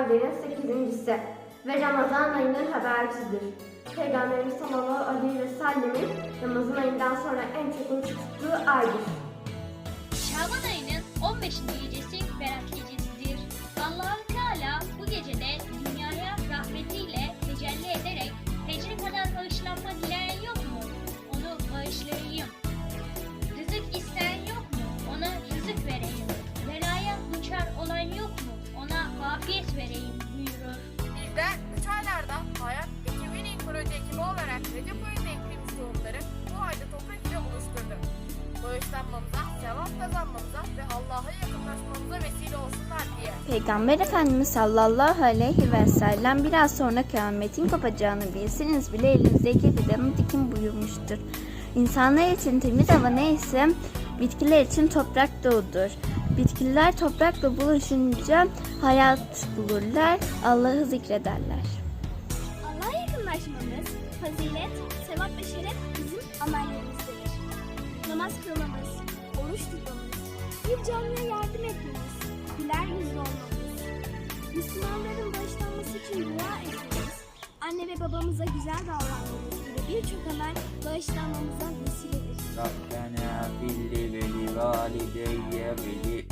ayların sekizincisi ve Ramazan ayının habercisidir. Peygamberimiz sallallahu aleyhi ve sellemin Ramazan ayından sonra en çok tuttuğu aydır. Şaban ayının 15. gecesi Berat gecesidir. Ona afiyet vereyim buyurur. Biz de 3 aylarda Hayat ve Kemini proje ekibi olarak Recep ayında ektiğimiz tohumları bu ayda toprak ile buluşturduk. Bağışlanmamıza, sevap kazanmamıza ve Allah'a yakınlaşmamıza vesile olsunlar diye. Peygamber Efendimiz sallallahu aleyhi ve sellem biraz sonra kıyametin kopacağını bilseniz bile elinizdeki fidanı dikin buyurmuştur. İnsanlar için temiz hava neyse bitkiler için toprak da odur. Bitkiler toprakla buluşunca hayat bulurlar, Allah'ı zikrederler. Allah'a yakınlaşmamız, fazilet, sevap ve şeref bizim amellerimizdir. Namaz kılmamız, oruç tutmamız, bir canlıya yardım etmemiz, güler yüzlü olmamız, Müslümanların bağışlanması için dua etmemiz, anne ve babamıza güzel davranmamız gibi birçok amel bağışlanmamıza vesiledir. Zaten valideyye beni